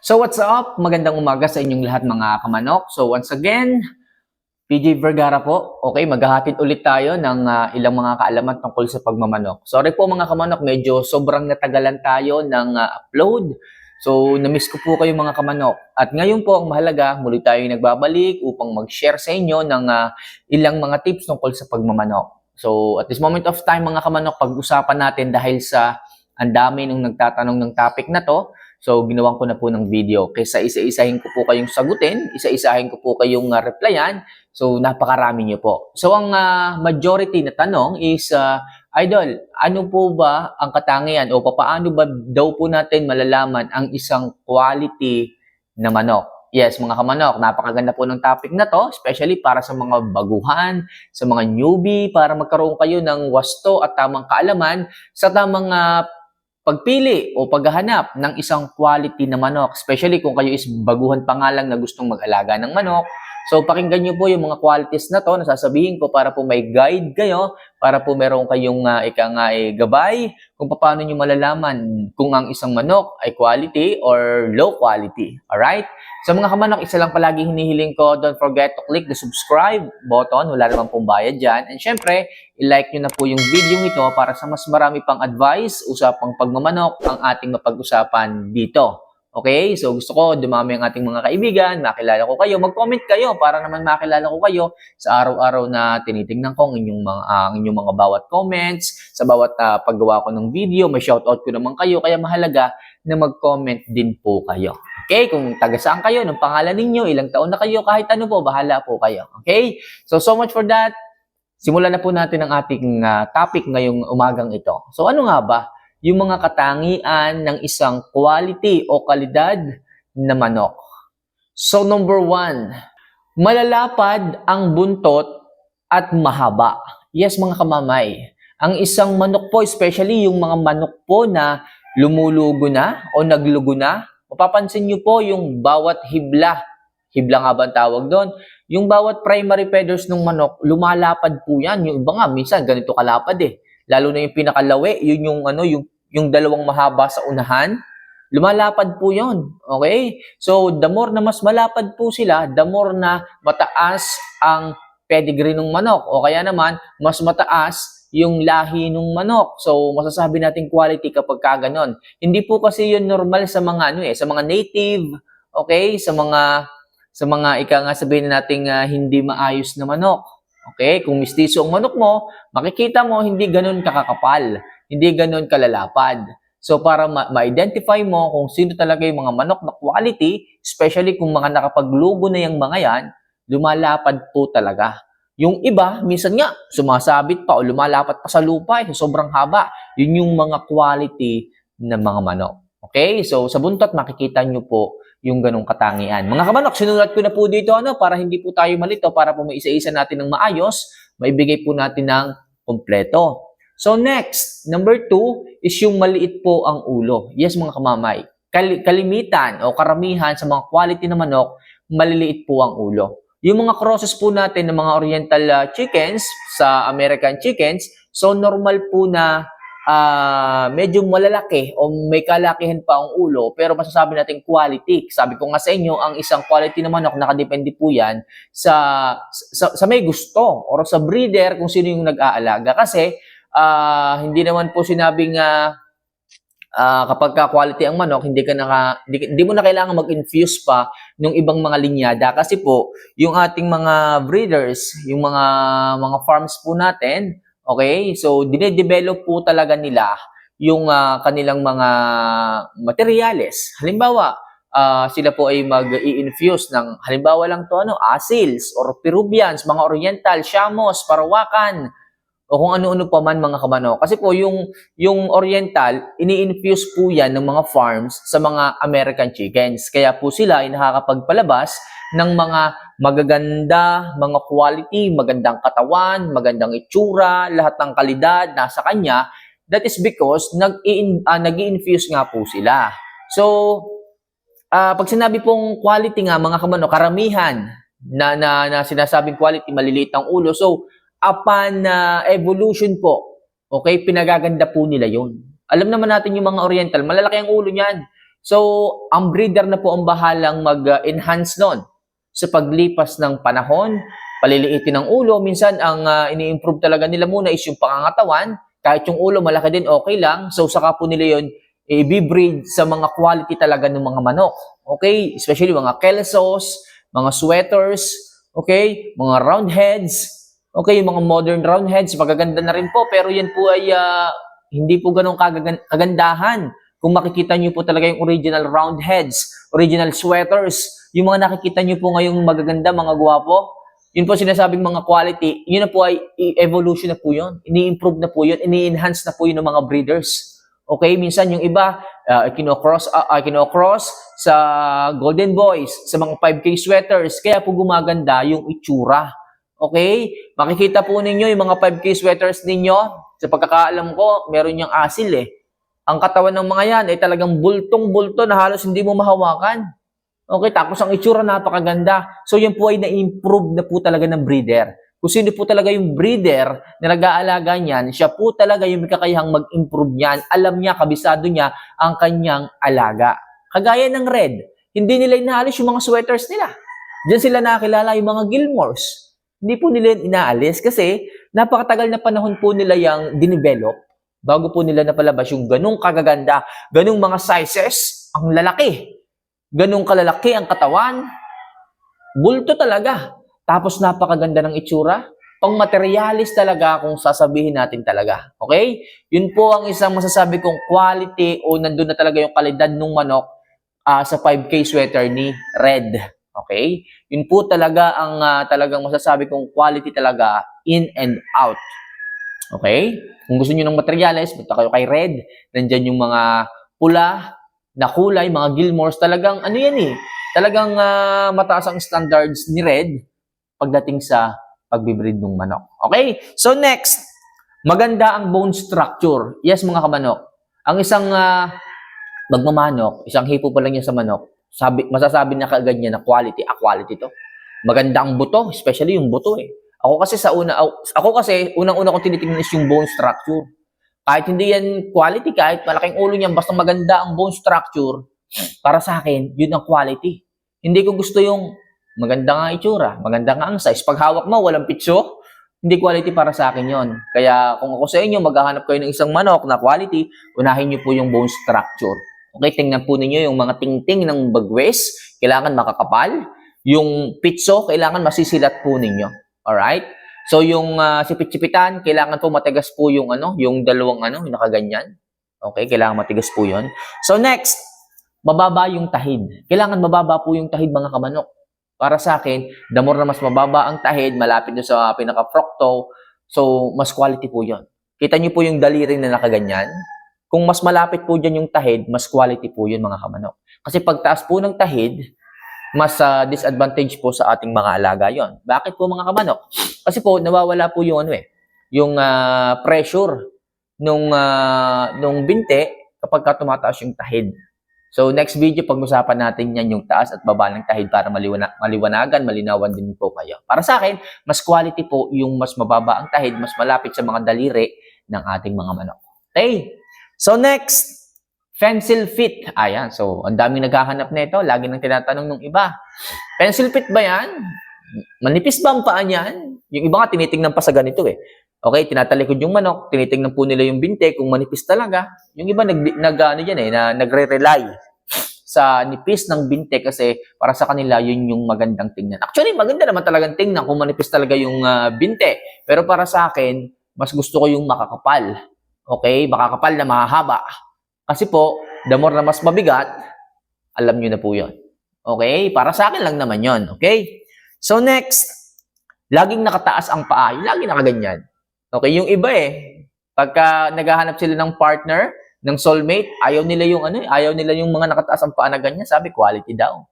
So what's up? Magandang umaga sa inyong lahat mga kamanok. So once again, PJ Vergara po. Okay, maghahatid ulit tayo ng ah, ilang mga kaalaman tungkol sa pagmamanok. Sorry po mga kamanok, medyo sobrang natagalan tayo ng ah, upload. So namiss ko po kayo mga kamanok. At ngayon po ang mahalaga, muli tayo nagbabalik upang mag-share sa inyo ng ah, ilang mga tips tungkol sa pagmamanok. So at this moment of time mga kamanok, pag-usapan natin dahil sa ang dami nung nagtatanong ng topic na to. So, ginawan ko na po ng video. Kaysa isa-isahin ko po kayong sagutin, isa-isahin ko po kayong uh, replyan. So, napakarami niyo po. So, ang ah, majority na tanong is, ah, Idol, ano po ba ang katangian o papaano ba daw po natin malalaman ang isang quality na manok? Yes, mga kamanok, napakaganda po ng topic na to, especially para sa mga baguhan, sa mga newbie, para magkaroon kayo ng wasto at tamang kaalaman sa tamang ah, pagpili o paghahanap ng isang quality na manok, especially kung kayo is baguhan pa nga lang na gustong mag-alaga ng manok. So pakinggan niyo po yung mga qualities na to na sasabihin ko para po may guide kayo, para po meron kayong uh, ika nga eh, gabay kung paano niyo malalaman kung ang isang manok ay quality or low quality. Alright? Sa mga kamanok, isa lang palagi hinihiling ko, don't forget to click the subscribe button. Wala naman pong bayad dyan. And syempre, i-like nyo na po yung video ito para sa mas marami pang advice, usapang pagmamanok ang ating mapag-usapan dito. Okay? So gusto ko dumami ang ating mga kaibigan, makilala ko kayo, mag-comment kayo para naman makilala ko kayo sa araw-araw na tinitingnan ko ang inyong mga, ang inyong mga bawat comments, sa bawat ah, paggawa ko ng video, may shoutout ko naman kayo, kaya mahalaga na mag-comment din po kayo. Okay? Kung taga saan kayo, ng pangalan ninyo, ilang taon na kayo, kahit ano po, bahala po kayo. Okay? So, so much for that. Simulan na po natin ang ating ah, topic ngayong umagang ito. So, ano nga ba yung mga katangian ng isang quality o kalidad na manok? So, number one, malalapad ang buntot at mahaba. Yes, mga kamamay. Ang isang manok po, especially yung mga manok po na lumulugo na o naglugo na, mapapansin nyo po yung bawat hibla, hibla nga ba ang tawag doon, yung bawat primary feathers ng manok, lumalapad po yan. Yung iba nga, minsan ganito kalapad eh. Lalo na yung pinakalawi, yun yung ano, yung, yung dalawang mahaba sa unahan, lumalapad po yon Okay? So, the more na mas malapad po sila, the more na mataas ang pedigree ng manok. O kaya naman, mas mataas yung lahi ng manok. So, masasabi natin quality kapag ka ganon. Hindi po kasi yun normal sa mga ano eh, sa mga native, okay? Sa mga sa mga ika nga sabihin nating ah, hindi maayos na manok. Okay? Kung mistiso ang manok mo, makikita mo hindi ganon kakakapal, hindi ganon kalalapad. So para ma- ma-identify mo kung sino talaga yung mga manok na quality, especially kung mga nakapaglugo na yung mga yan, lumalapad po talaga. Yung iba, minsan nga, sumasabit pa o lumalapat pa sa lupa, eh, sobrang haba. Yun yung mga quality ng mga manok. Okay? So, sa buntot, makikita nyo po yung ganong katangian. Mga kamanok, sinulat ko na po dito ano, para hindi po tayo malito, para po maisa-isa natin ng maayos, maibigay po natin ng kompleto. So next, number two, is yung maliit po ang ulo. Yes, mga kamamay. Kal- kalimitan o karamihan sa mga quality na manok, maliliit po ang ulo. Yung mga crosses po natin ng mga oriental uh, chickens sa American chickens, so normal po na ah, medyo malalaki o may kalakihan pa ang ulo, pero masasabi natin quality. Sabi ko nga sa inyo, ang isang quality na manok, nakadepende po yan sa, sa, sa may gusto or sa breeder kung sino yung nag-aalaga. Kasi ah, hindi naman po sinabing ah, ah, kapag ka quality ang manok, hindi ka naka, hindi, hindi mo na kailangan mag-infuse pa ng ibang mga linyada kasi po yung ating mga breeders, yung mga mga farms po natin, okay? So dine-develop po talaga nila yung ah, kanilang mga materyales. Halimbawa, ah, sila po ay mag-i-infuse ng halimbawa lang to ano, asils or Peruvians, mga oriental, Shamos, Parawakan, o kung ano-ano pa man mga kamanok. Kasi po yung yung oriental, ini-infuse po yan ng mga farms sa mga American chickens. Kaya po sila ay nakakapagpalabas ng mga magaganda, mga quality, magandang katawan, magandang itsura, lahat ng kalidad nasa kanya. That is because ah, nag-i-infuse nga po sila. So, ah, pag sinabi pong quality nga mga kamanok, karamihan na, na, na sinasabing quality, maliliit ang ulo. So, upon uh, evolution po, okay, pinagaganda po nila yon. Alam naman natin yung mga oriental, malalaki ang ulo niyan. So, ang breeder na po ang bahalang mag-enhance nun sa paglipas ng panahon, paliliitin ng ulo. Minsan, ang ah, ini-improve talaga nila muna is yung pangangatawan. Kahit yung ulo malaki din, okay lang. So, saka po nila yun i-breed sa mga quality talaga ng mga manok. Okay? Especially mga kelsos, mga sweaters, okay? Mga roundheads, okay? Yung mga modern roundheads, magaganda na rin po. Pero yan po ay ah, hindi po kagagan- kagandahan. Kung makikita nyo po talaga yung original roundheads, original sweaters, yung mga nakikita nyo po ngayong magaganda, mga gwapo, yun po sinasabing mga quality, yun na po ay evolution na po yun. Ini-improve na po yun, ini-enhance na po yun ng mga breeders. Okay, minsan yung iba, uh, kinocross, uh, kinocross sa Golden Boys, sa mga 5K sweaters, kaya po gumaganda yung itsura. Okay? Makikita po ninyo yung mga 5K sweaters ninyo, sa pagkakaalam ko, meron yung asil eh. Ang katawan ng mga yan ay talagang bultong-bulto na halos hindi mo mahawakan. Okay, tapos ang itsura napakaganda. So yan po ay na-improve na po talaga ng breeder. Kung sino po talaga yung breeder na nag-aalaga niyan, siya po talaga yung may mag-improve niyan. Alam niya, kabisado niya ang kanyang alaga. Kagaya ng red, hindi nila inaalis yung mga sweaters nila. Diyan sila nakakilala yung mga Gilmores. Hindi po nila yun inaalis kasi napakatagal na panahon po nila yung dinevelop bago po nila napalabas yung ganong kagaganda, ganong mga sizes, ang lalaki. Ganong kalalaki ang katawan. Bulto talaga. Tapos napakaganda ng itsura. Pang materialis talaga kung sasabihin natin talaga. Okay? Yun po ang isang masasabi kong quality o nandun na talaga yung kalidad ng manok ah, sa 5K sweater ni Red. Okay? Yun po talaga ang ah, talagang masasabi kong quality talaga in and out. Okay? Kung gusto niyo ng materials, punta kayo kay Red. Nandyan yung mga pula na kulay, mga Gilmores. Talagang ano yan eh. Talagang ah, mataas ang standards ni Red pagdating sa pagbibreed ng manok. Okay? So next, maganda ang bone structure. Yes, mga kamanok. Ang isang ah, magmamanok, isang hipo pa lang niya sa manok, sabi, masasabi na kaagad niya na quality, ah, quality to. Maganda ang buto, especially yung buto eh. Ako kasi sa una, ako kasi unang-una kong tinitingnan is yung bone structure. Kahit hindi yan quality, kahit malaking ulo niyan, basta maganda ang bone structure, para sa akin, yun ang quality. Hindi ko gusto yung maganda nga itsura, maganda nga ang size. Pag hawak mo, walang pitso, hindi quality para sa akin yon. Kaya kung ako sa inyo, maghahanap kayo ng isang manok na quality, unahin niyo po yung bone structure. Okay, tingnan po ninyo yung mga tingting ng bagwes, kailangan makakapal. Yung pitso, kailangan masisilat po ninyo. Alright? So yung ah, sipit-sipitan, kailangan po matigas po yung ano, yung dalawang ano, yung nakaganyan. Okay, kailangan matigas po 'yon. So next, mababa yung tahid. Kailangan mababa po yung tahid mga kamanok. Para sa akin, the more na mas mababa ang tahid, malapit doon sa pinaka-procto, so mas quality po 'yon. Kita niyo po yung daliri na nakaganyan. Kung mas malapit po dyan yung tahid, mas quality po yun mga kamanok. Kasi pagtaas po ng tahid, mas ah, disadvantage po sa ating mga alaga yon. Bakit po mga kamanok? Kasi po nawawala po yung ano eh, yung ah, pressure nung ah, nung binte kapag ka tumataas yung tahid. So next video pag-usapan natin yan yung taas at baba ng tahid para maliwana, maliwanagan, malinawan din po kayo. Para sa akin, mas quality po yung mas mababa ang tahid, mas malapit sa mga daliri ng ating mga manok. Okay? So next, Pencil fit. Ayan. So, ang daming naghahanap nito. Lagi nang tinatanong ng iba. Pencil fit ba yan? Manipis ba ang paa niyan? Yung iba nga tinitingnan pa sa ganito eh. Okay, tinatalikod yung manok, tinitingnan po nila yung binte kung manipis talaga. Yung iba nag, nag ano dyan eh, na, nagre-rely sa nipis ng binte kasi para sa kanila yun yung magandang tingnan. Actually, maganda naman talagang tingnan kung manipis talaga yung ah, binte. Pero para sa akin, mas gusto ko yung makakapal. Okay, makakapal na mahahaba. Kasi po, the more na mas mabigat, alam nyo na po yun. Okay? Para sa akin lang naman yon Okay? So next, laging nakataas ang paa. Yung laging nakaganyan. Okay? Yung iba eh, pagka naghahanap sila ng partner, ng soulmate, ayaw nila yung ano, eh, ayaw nila yung mga nakataas ang paa na ganyan. Sabi, quality daw.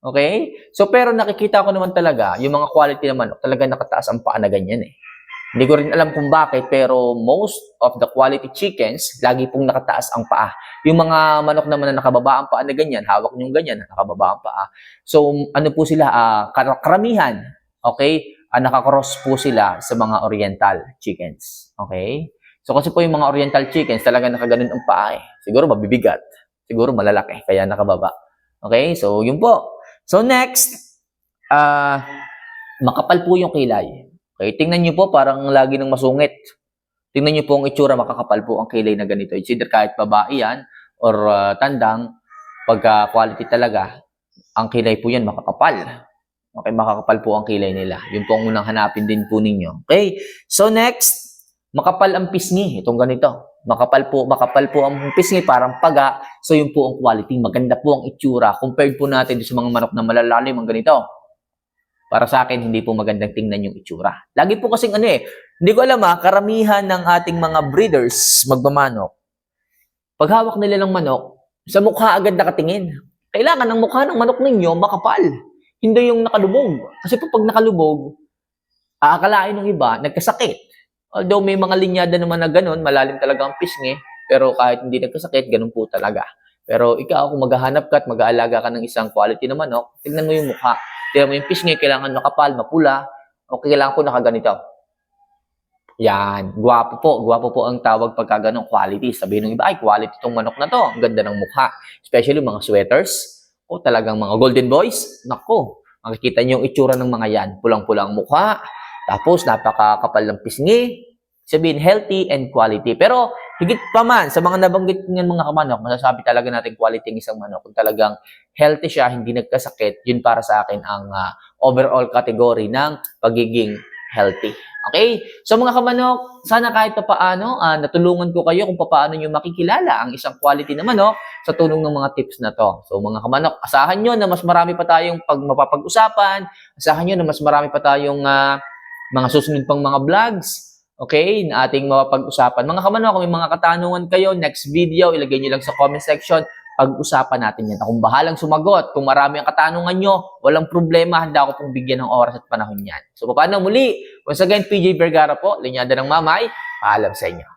Okay? So, pero nakikita ko naman talaga, yung mga quality naman, talaga nakataas ang paa na ganyan eh. Hindi ko rin alam kung bakit, pero most of the quality chickens, lagi pong nakataas ang paa. Yung mga manok naman na nakababa ang paa na ganyan, hawak nyo ganyan, nakababa ang paa. So, ano po sila, kar- karamihan, okay, ah, nakakross po sila sa mga oriental chickens. Okay? So, kasi po yung mga oriental chickens, talaga nakaganon ang paa eh. Siguro mabibigat. Siguro malalaki, kaya nakababa. Okay, so yun po. So next, ah makapal po yung kilay. Okay, tingnan niyo po parang lagi ng masungit. Tingnan niyo po ang itsura, makakapal po ang kilay na ganito. It's either kahit babae yan or ah, tandang, pagka quality talaga, ang kilay po yan makakapal. Okay, makakapal po ang kilay nila. Yun po ang unang hanapin din po ninyo. Okay, so next, makapal ang pisngi. Itong ganito. Makapal po, makapal po ang pisngi, parang paga. So yun po ang quality. Maganda po ang itsura. Compared po natin sa mga manok na malalalim, ang ganito. Para sa akin, hindi po magandang tingnan yung itsura. Lagi po kasing ano eh, hindi ko alam ah, karamihan ng ating mga breeders magmamanok, pag hawak nila ng manok, sa mukha agad nakatingin. Kailangan ng mukha ng manok ninyo makapal. Hindi yung nakalubog. Kasi po pag nakalubog, aakalain ng iba, nagkasakit. Although may mga linyada naman na ganun, malalim talaga ang pisngi, pero kahit hindi nagkasakit, ganun po talaga. Pero ikaw, kung maghahanap ka at mag-aalaga ka ng isang quality na manok, tignan mo yung mukha. Tignan mo yung pisngi, kailangan makapal, mapula, o kailangan po nakaganito. Yan, gwapo po. Gwapo po ang tawag pagka ganun, quality. Sabihin ng iba, ay, quality tong manok na to. Ang ganda ng mukha. Especially mga sweaters. O talagang mga golden boys. Nako, makikita niyo yung itsura ng mga yan. Pulang-pulang mukha. Tapos, napakakapal ng pisngi. Sabihin, healthy and quality. Pero, higit pa man, sa mga nabanggit ng mga kamanok, masasabi talaga natin quality ng isang manok. Kung talagang healthy siya, hindi nagkasakit, yun para sa akin ang ah, overall category ng pagiging healthy. Okay? So mga kamanok, sana kahit pa paano, ah, natulungan ko kayo kung paano nyo makikilala ang isang quality na manok sa tulong ng mga tips na to. So mga kamanok, asahan nyo na mas marami pa tayong pag mapapag-usapan, asahan nyo na mas marami pa tayong ah, mga susunod pang mga vlogs, okay, na ating mapapag-usapan. Mga kamanok, kung may mga katanungan kayo, next video, ilagay nyo lang sa comment section, pag-usapan natin yan. Akong bahalang sumagot. Kung marami ang katanungan nyo, walang problema, handa ako pong bigyan ng oras at panahon yan. So, paano muli? Once again, PJ Vergara po, linyada ng mamay, paalam sa inyo.